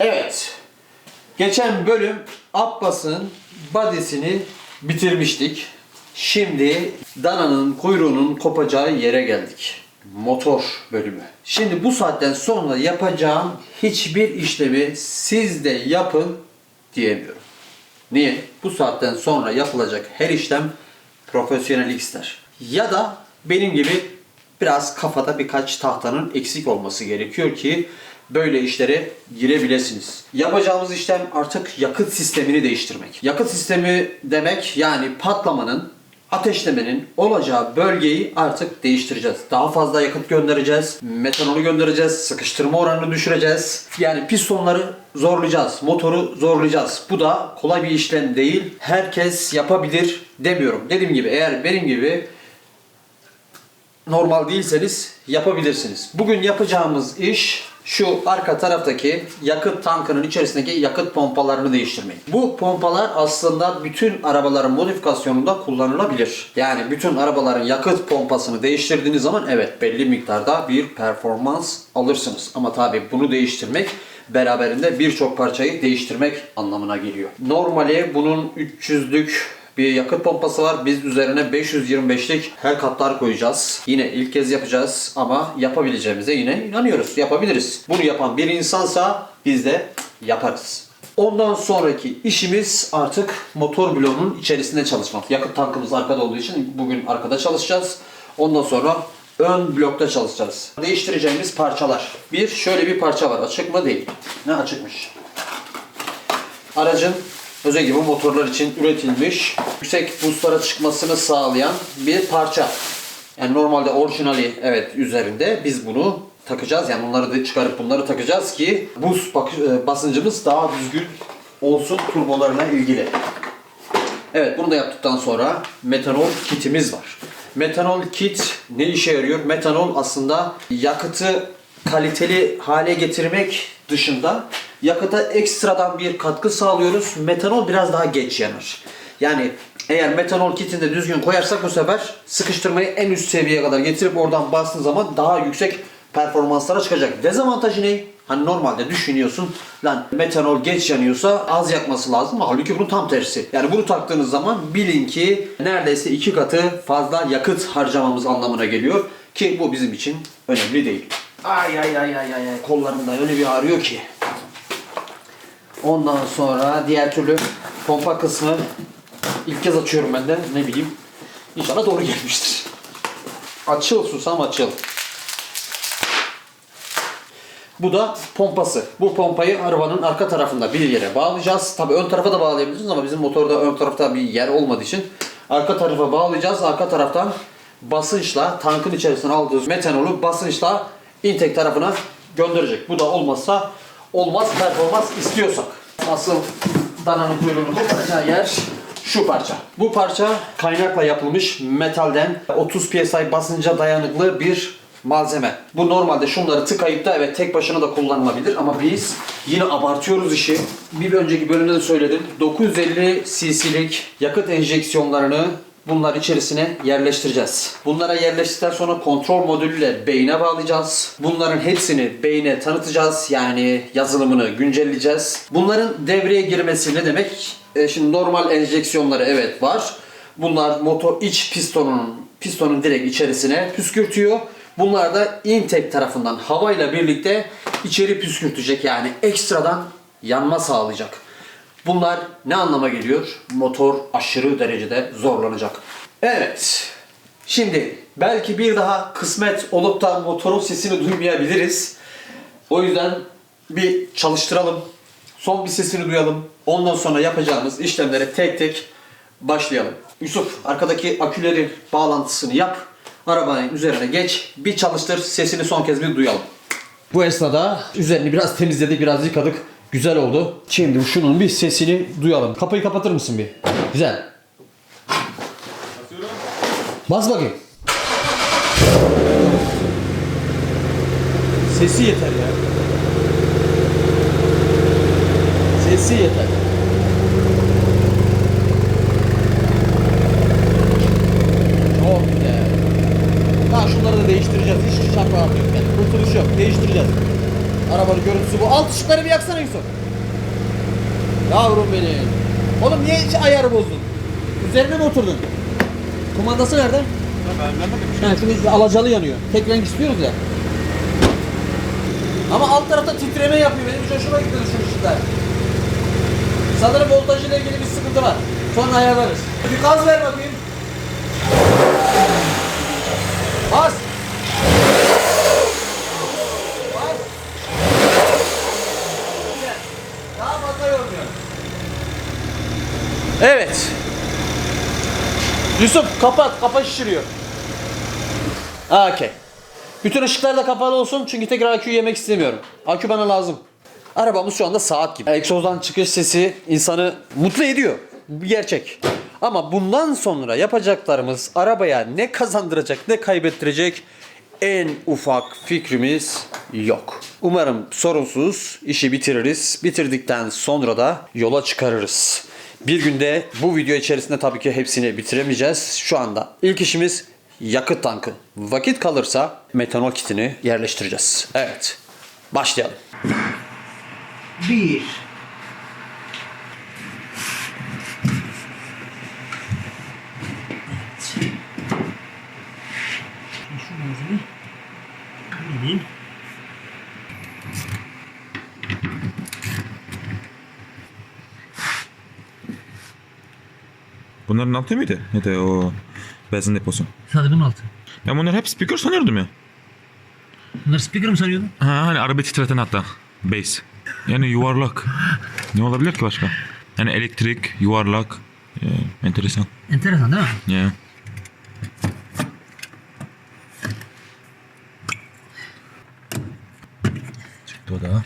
Evet. Geçen bölüm Abbas'ın badesini bitirmiştik. Şimdi dananın kuyruğunun kopacağı yere geldik. Motor bölümü. Şimdi bu saatten sonra yapacağım hiçbir işlemi siz de yapın diyemiyorum. Niye? Bu saatten sonra yapılacak her işlem profesyonellik ister. Ya da benim gibi biraz kafada birkaç tahtanın eksik olması gerekiyor ki böyle işlere girebilirsiniz. Yapacağımız işlem artık yakıt sistemini değiştirmek. Yakıt sistemi demek yani patlamanın ateşlemenin olacağı bölgeyi artık değiştireceğiz. Daha fazla yakıt göndereceğiz. Metanolu göndereceğiz. Sıkıştırma oranını düşüreceğiz. Yani pistonları zorlayacağız. Motoru zorlayacağız. Bu da kolay bir işlem değil. Herkes yapabilir demiyorum. Dediğim gibi eğer benim gibi normal değilseniz yapabilirsiniz. Bugün yapacağımız iş şu arka taraftaki yakıt tankının içerisindeki yakıt pompalarını değiştirmek. Bu pompalar aslında bütün arabaların modifikasyonunda kullanılabilir. Yani bütün arabaların yakıt pompasını değiştirdiğiniz zaman evet belli miktarda bir performans alırsınız. Ama tabi bunu değiştirmek beraberinde birçok parçayı değiştirmek anlamına geliyor. Normali bunun 300'lük bir yakıt pompası var. Biz üzerine 525'lik her katlar koyacağız. Yine ilk kez yapacağız ama yapabileceğimize yine inanıyoruz. Yapabiliriz. Bunu yapan bir insansa biz de yaparız. Ondan sonraki işimiz artık motor bloğunun içerisinde çalışmak. Yakıt tankımız arkada olduğu için bugün arkada çalışacağız. Ondan sonra ön blokta çalışacağız. Değiştireceğimiz parçalar. Bir şöyle bir parça var. Açık mı değil. Ne açıkmış. Aracın özellikle bu motorlar için üretilmiş yüksek boostlara çıkmasını sağlayan bir parça. Yani normalde orijinali evet üzerinde biz bunu takacağız. Yani bunları da çıkarıp bunları takacağız ki bak- e, basıncımız daha düzgün olsun turbolarına ilgili. Evet bunu da yaptıktan sonra metanol kitimiz var. Metanol kit ne işe yarıyor? Metanol aslında yakıtı kaliteli hale getirmek dışında yakıta ekstradan bir katkı sağlıyoruz. Metanol biraz daha geç yanar. Yani eğer metanol kitini de düzgün koyarsak bu sefer sıkıştırmayı en üst seviyeye kadar getirip oradan bastığın zaman daha yüksek performanslara çıkacak. Dezavantajı ne? Hani normalde düşünüyorsun lan metanol geç yanıyorsa az yakması lazım. Halbuki bunun tam tersi. Yani bunu taktığınız zaman bilin ki neredeyse iki katı fazla yakıt harcamamız anlamına geliyor. Ki bu bizim için önemli değil. Ay ay ay ay ay kollarımda öyle bir ağrıyor ki. Ondan sonra diğer türlü pompa kısmı ilk kez açıyorum ben de ne bileyim. İnşallah doğru gelmiştir. Açıl susam açıl. Bu da pompası. Bu pompayı arabanın arka tarafında bir yere bağlayacağız. Tabii ön tarafa da bağlayabiliriz ama bizim motorda ön tarafta bir yer olmadığı için arka tarafa bağlayacağız. Arka taraftan basınçla tankın içerisine aldığımız metanolu basınçla intek tarafına gönderecek. Bu da olmazsa olmaz performans istiyorsak. Asıl dananın kuyruğunu koparacağı yer şu parça. Bu parça kaynakla yapılmış metalden 30 psi basınca dayanıklı bir malzeme. Bu normalde şunları tıkayıp da evet tek başına da kullanılabilir ama biz yine abartıyoruz işi. Bir önceki bölümde de söyledim. 950 cc'lik yakıt enjeksiyonlarını bunlar içerisine yerleştireceğiz. Bunlara yerleştirdikten sonra kontrol modülüyle beyne bağlayacağız. Bunların hepsini beyne tanıtacağız. Yani yazılımını güncelleyeceğiz. Bunların devreye girmesi ne demek? E, şimdi normal enjeksiyonları evet var. Bunlar motor iç pistonun pistonun direkt içerisine püskürtüyor. Bunlar da intake tarafından havayla birlikte içeri püskürtecek yani ekstradan yanma sağlayacak. Bunlar ne anlama geliyor? Motor aşırı derecede zorlanacak. Evet. Şimdi belki bir daha kısmet olup da motorun sesini duymayabiliriz. O yüzden bir çalıştıralım. Son bir sesini duyalım. Ondan sonra yapacağımız işlemlere tek tek başlayalım. Yusuf arkadaki akülerin bağlantısını yap. Arabanın üzerine geç. Bir çalıştır. Sesini son kez bir duyalım. Bu esnada üzerini biraz temizledik, biraz yıkadık. Güzel oldu. Şimdi şunun bir sesini duyalım. Kapıyı kapatır mısın bir? Güzel. Bas bakayım. Sesi yeter ya. Sesi yeter. Çok güzel. Daha şunları da değiştireceğiz. Hiç şaka yok yani. Kurtuluş yok. Değiştireceğiz. Arabanın görüntüsü bu. Alt ışıkları bir yaksana Yusuf. Yavrum benim. Oğlum niye hiç ayarı bozdun? Üzerine mi oturdun? Kumandası nerede? Ben vermedim. Ha, şunu alacalı yanıyor. Tek renk istiyoruz ya. Ama alt tarafta titreme yapıyor. Benim hiç hoşuma gitmedi şu ışıklar. Sanırım voltajıyla ilgili bir sıkıntı var. Sonra ayarlarız. Bir gaz ver bakayım. Bas. Güzel. Daha fazla yormuyor. Evet. Yusuf kapat. Kafa şişiriyor. Okey. Bütün ışıklar da kapalı olsun çünkü tekrar akü yemek istemiyorum. Akü bana lazım. Arabamız şu anda saat gibi. Egzozdan çıkış sesi insanı mutlu ediyor. Gerçek. Ama bundan sonra yapacaklarımız arabaya ne kazandıracak ne kaybettirecek en ufak fikrimiz yok. Umarım sorunsuz işi bitiririz. Bitirdikten sonra da yola çıkarırız. Bir günde bu video içerisinde tabii ki hepsini bitiremeyeceğiz. Şu anda ilk işimiz yakıt tankı. Vakit kalırsa metanol kitini yerleştireceğiz. Evet. Başlayalım. 1 Bunların altı mıydı? Ya da o benzin deposu. Bunun altı. Ben bunları hep speaker sanıyordum ya. Bunları speaker mı sanıyordun? Ha hani araba titreten hatta. Base. Yani yuvarlak. ne olabilir ki başka? Yani elektrik, yuvarlak. Ee, enteresan. Enteresan değil mi? Ya. Çıktı o da.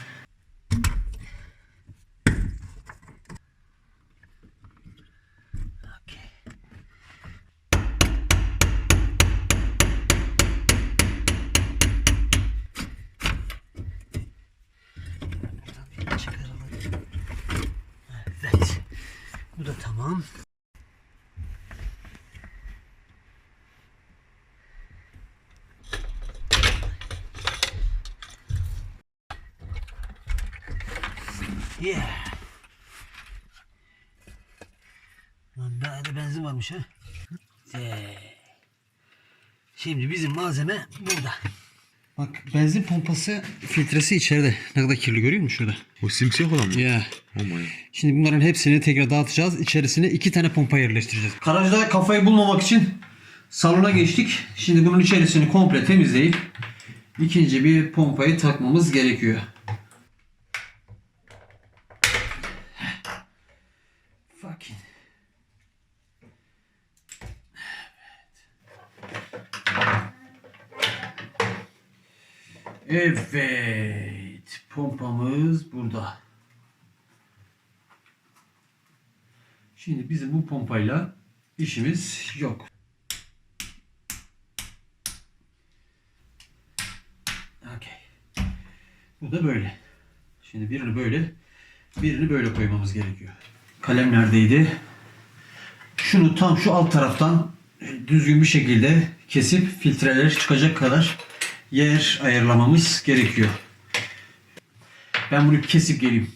Çıkaralım. Evet. Bu da tamam. Yeah. Lan daha da benzin varmış ha. Ee, Şimdi bizim malzeme burada. Bak benzin pompası filtresi içeride. Ne kadar kirli görüyor musun şurada? O simsiyah olan mı? Ya. Aman. Şimdi bunların hepsini tekrar dağıtacağız. İçerisine iki tane pompa yerleştireceğiz. Garajda kafayı bulmamak için salona geçtik. Şimdi bunun içerisini komple temizleyip ikinci bir pompayı takmamız gerekiyor. Evet. Pompamız burada. Şimdi bizim bu pompayla işimiz yok. Okey. Bu da böyle. Şimdi birini böyle, birini böyle koymamız gerekiyor. Kalem neredeydi? Şunu tam şu alt taraftan düzgün bir şekilde kesip filtreler çıkacak kadar yer ayarlamamız gerekiyor. Ben bunu kesip geleyim.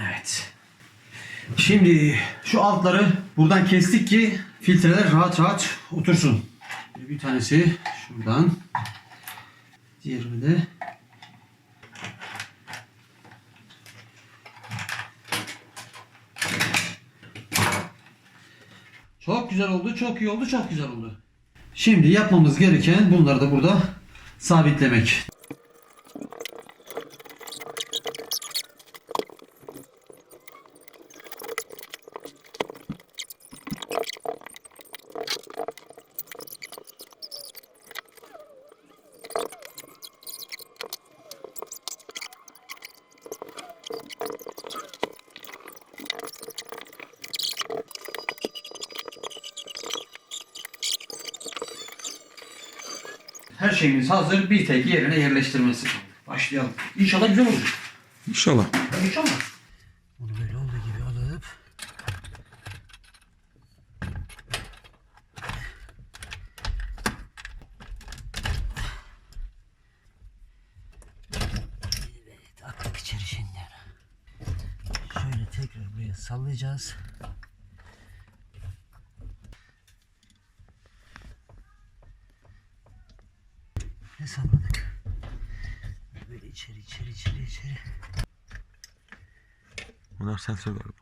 Evet. Şimdi şu altları buradan kestik ki filtreler rahat rahat otursun. Bir tanesi şuradan. Diğerini de Çok güzel oldu, çok iyi oldu, çok güzel oldu. Şimdi yapmamız gereken bunları da burada sabitlemek. şeyimiz hazır. Bir tek yerine yerleştirmesi. Başlayalım. İnşallah güzel olacak. İnşallah. İnşallah. Bunu böyle olduğu gibi alıp Evet, attık içeri şimdi. Şöyle tekrar buraya sallayacağız. İçeri içeri içeri içeri. Bunlar sensör galiba.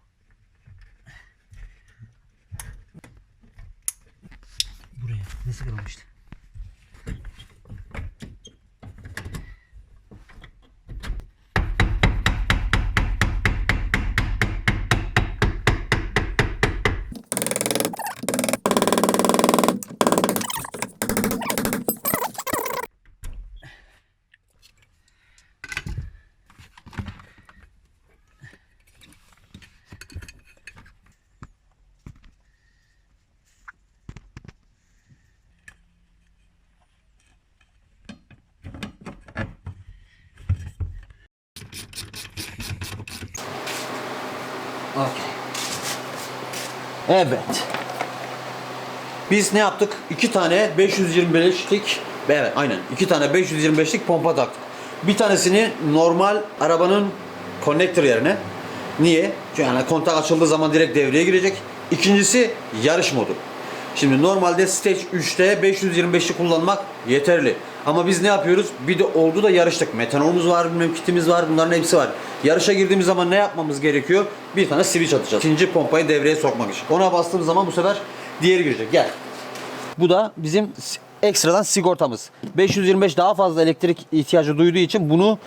Buraya. Ne sıkılmıştı? Okey. Evet. Biz ne yaptık? İki tane 525'lik Evet aynen. iki tane 525'lik pompa taktık. Bir tanesini normal arabanın konnektör yerine. Niye? Çünkü yani kontak açıldığı zaman direkt devreye girecek. İkincisi yarış modu. Şimdi normalde Stage 3'te 525'li kullanmak yeterli. Ama biz ne yapıyoruz? Bir de oldu da yarıştık. Metanolumuz var, bilmem kitimiz var, bunların hepsi var. Yarışa girdiğimiz zaman ne yapmamız gerekiyor? Bir tane switch atacağız. İkinci pompayı devreye sokmak için. Ona bastığımız zaman bu sefer diğeri girecek. Gel. Bu da bizim ekstradan sigortamız. 525 daha fazla elektrik ihtiyacı duyduğu için bunu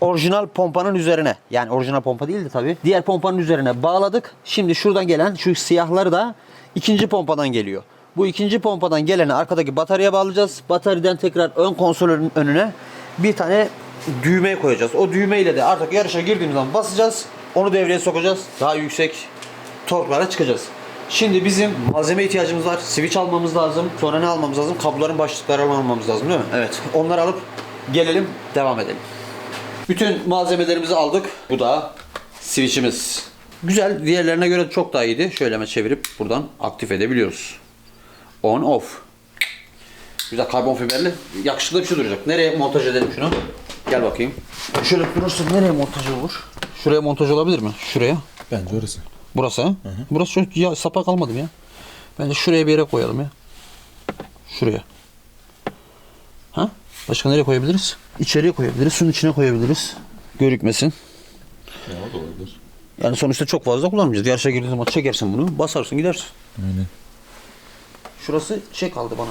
orijinal pompanın üzerine yani orijinal pompa değildi tabii. Diğer pompanın üzerine bağladık. Şimdi şuradan gelen şu siyahları da ikinci pompadan geliyor. Bu ikinci pompadan geleni arkadaki bataryaya bağlayacağız. Bataryeden tekrar ön konsolün önüne bir tane düğmeye koyacağız. O düğmeyle de artık yarışa girdiğimiz zaman basacağız. Onu devreye sokacağız. Daha yüksek torklara çıkacağız. Şimdi bizim malzeme ihtiyacımız var. Switch almamız lazım. Sonra ne almamız lazım? Kabloların başlıklarını almamız lazım değil mi? Evet. Onları alıp gelelim, devam edelim. Bütün malzemelerimizi aldık. Bu da switch'imiz. Güzel. Diğerlerine göre çok daha iyiydi. Şöyle hemen çevirip buradan aktif edebiliyoruz. On off. Güzel karbon fiberli. Yakışıklı bir şey duracak. Nereye montaj edelim şunu? Gel bakayım. Şöyle durursa nereye montaj olur? Şuraya montaj olabilir mi? Şuraya. Bence orası. Burası ha? Burası çok ya, sapa kalmadı mı ya? Bence şuraya bir yere koyalım ya. Şuraya. Ha? Başka nereye koyabiliriz? İçeriye koyabiliriz. Suyun içine koyabiliriz. Görükmesin. Ya o da olabilir. Yani sonuçta çok fazla kullanmayacağız. Yarışa girdiğin zaman çekersin bunu. Basarsın gidersin. Aynen. Şurası şey kaldı bana.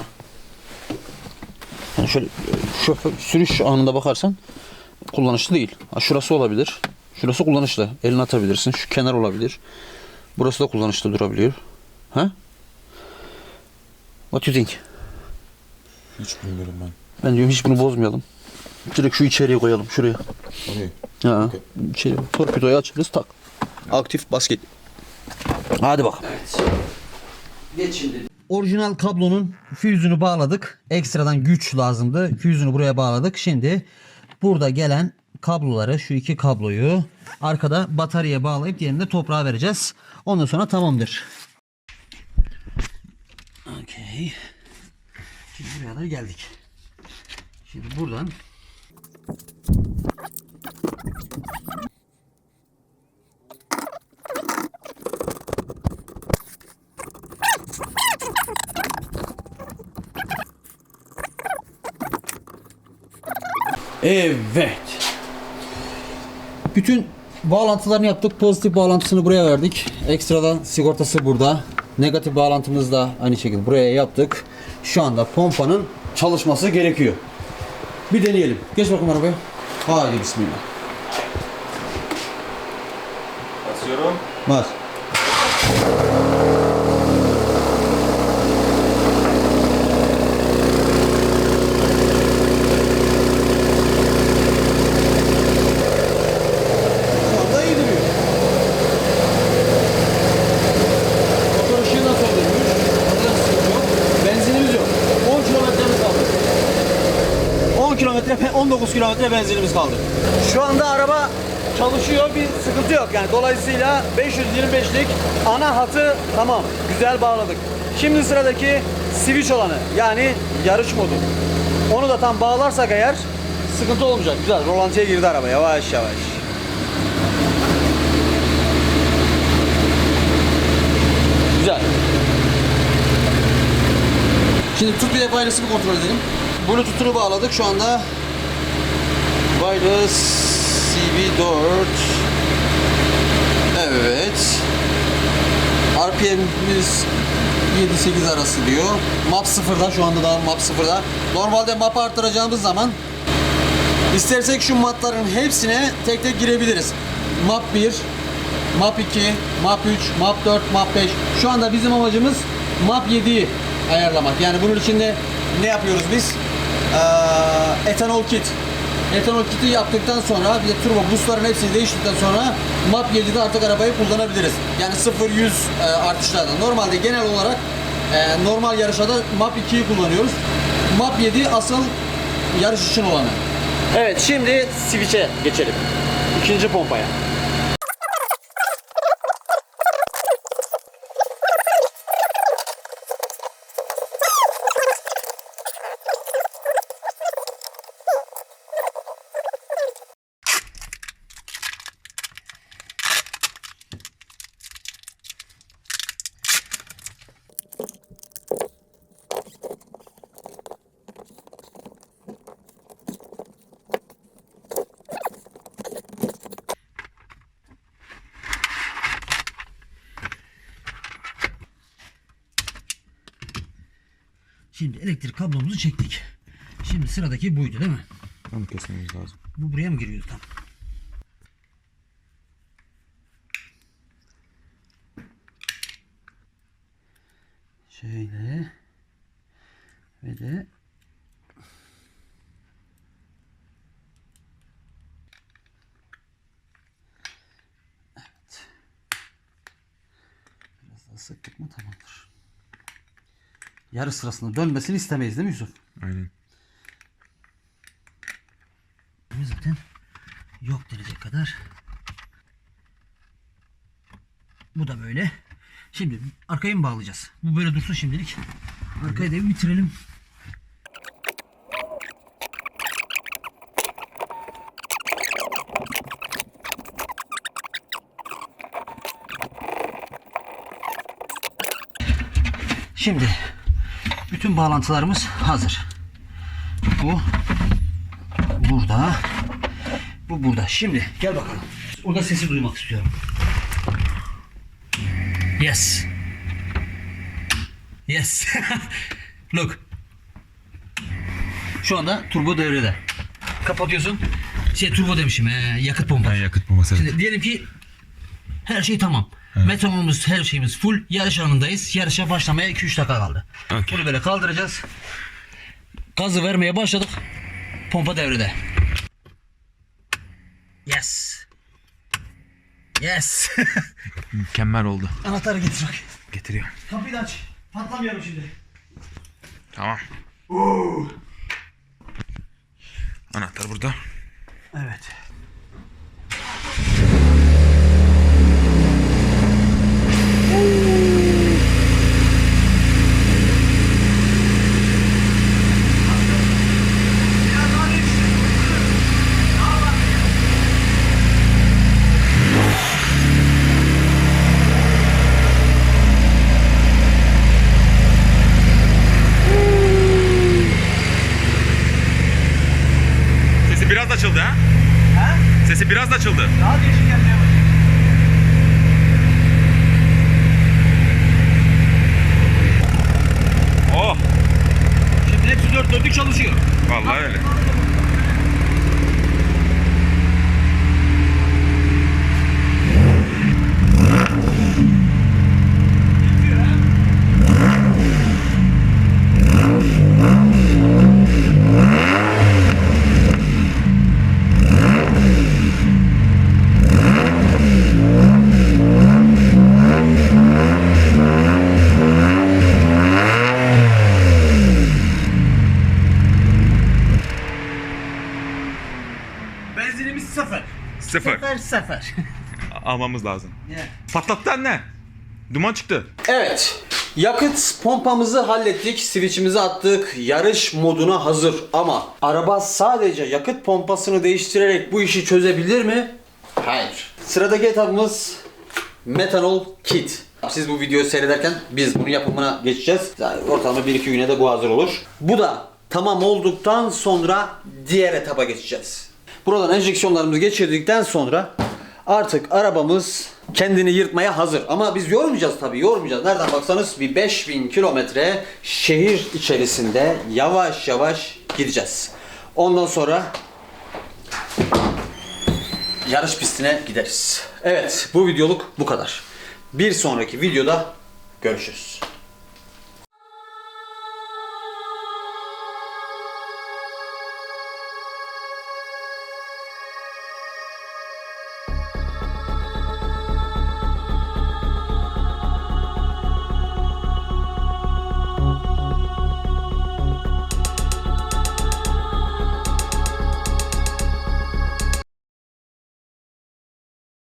Yani şöyle şoför, sürüş anında bakarsan kullanışlı değil. Ha, şurası olabilir. Şurası kullanışlı. Elini atabilirsin. Şu kenar olabilir. Burası da kullanışlı durabiliyor. Ha? What you think? Hiç bilmiyorum ben. Ben diyorum hiç bunu bozmayalım. Direkt şu içeriye koyalım. Şuraya. Oraya. Ha. İçeri. Torpidoyu açarız tak. Aktif basket. Hadi bakalım. Geç şimdi. Orijinal kablonun füzünü bağladık. Ekstradan güç lazımdı. Füzünü buraya bağladık. Şimdi burada gelen kabloları şu iki kabloyu arkada bataryaya bağlayıp diğerini toprağa vereceğiz. Ondan sonra tamamdır. Okey. Şimdi buraya da geldik. Şimdi buradan Evet. Bütün bağlantılarını yaptık. Pozitif bağlantısını buraya verdik. Ekstradan sigortası burada. Negatif bağlantımızı da aynı şekilde buraya yaptık. Şu anda pompanın çalışması gerekiyor. Bir deneyelim. Geç bakalım arabaya. Hadi bismillah. Basıyorum. Bas. Şu anda iyi duruyor. Motor ışığı nasıl oluyormuş? Motor ışığı yok. Benzinimiz yok. 10 kilometremiz kaldı. 10 kilometre, 19 kilometre benzinimiz kaldı. Şu anda araba çalışıyor, bir sıkıntı yok yani. Dolayısıyla 525'lik ana hatı tamam, güzel bağladık. Şimdi sıradaki switch olanı, yani yarış modu. Onu da tam bağlarsak eğer sıkıntı olmayacak. Güzel, rolantiye girdi araba yavaş yavaş. Güzel. Şimdi tut bir de wireless'ı bir kontrol edelim. Bluetooth'unu bağladık şu anda. Wireless CB4 Evet. RPM'imiz 7-8 arası diyor. Map 0'da şu anda daha map 0'da. Normalde map arttıracağımız zaman istersek şu matların hepsine tek tek girebiliriz. Map 1, map 2, map 3, map 4, map 5. Şu anda bizim amacımız map 7'yi ayarlamak. Yani bunun için de ne yapıyoruz biz? Ee, etanol kit. Etanol kiti yaptıktan sonra bir de turbo boostların hepsini değiştirdikten sonra map 7'de artık arabayı kullanabiliriz. Yani 0-100 e, artışlardan. Normalde genel olarak e, normal yarışlarda map 2'yi kullanıyoruz. Map 7 asıl yarış için olanı. Evet şimdi switch'e geçelim. İkinci pompaya. Şimdi elektrik kablomuzu çektik. Şimdi sıradaki buydu değil mi? Onu kesmemiz lazım. Bu buraya mı giriyordu tam? Şöyle ve de evet. Biraz daha sıktık mı tamamdır. Yarı sırasında dönmesini istemeyiz değil mi Yusuf? Aynen. zaten yok denecek kadar. Bu da böyle. Şimdi arkayı mı bağlayacağız? Bu böyle dursun şimdilik. Arkayı da bir bitirelim. Şimdi bütün bağlantılarımız hazır. Bu burada. Bu burada. Şimdi gel bakalım. Orada sesi duymak istiyorum. Yes. Yes. Look. Şu anda turbo devrede. Kapatıyorsun. Şey turbo demişim. Ee, yakıt pompası. yakıt bombası. Şimdi diyelim ki her şey tamam. Metanolumuz her şeyimiz full. Yarış anındayız. Yarışa başlamaya 2-3 dakika kaldı. Okey. Bunu böyle kaldıracağız. Gazı vermeye başladık. Pompa devrede. Yes. Yes. Mükemmel oldu. Anahtarı getir bak. Getiriyor. Kapıyı da aç. Patlamayalım şimdi. Tamam. Anahtar burada. Evet. Benzinimiz sıfır. Sıfır. Sıfır sıfır. Almamız lazım. Yeah. Patlattı anne. Duman çıktı. Evet. Yakıt pompamızı hallettik. Switch'imizi attık. Yarış moduna hazır. Ama araba sadece yakıt pompasını değiştirerek bu işi çözebilir mi? Hayır. Sıradaki etapımız metanol kit. Siz bu videoyu seyrederken biz bunun yapımına geçeceğiz. Yani ortalama 1-2 güne de bu hazır olur. Bu da tamam olduktan sonra diğer etapa geçeceğiz. Buradan enjeksiyonlarımızı geçirdikten sonra artık arabamız kendini yırtmaya hazır. Ama biz yormayacağız tabii yormayacağız. Nereden baksanız bir 5000 kilometre şehir içerisinde yavaş yavaş gideceğiz. Ondan sonra yarış pistine gideriz. Evet bu videoluk bu kadar. Bir sonraki videoda görüşürüz.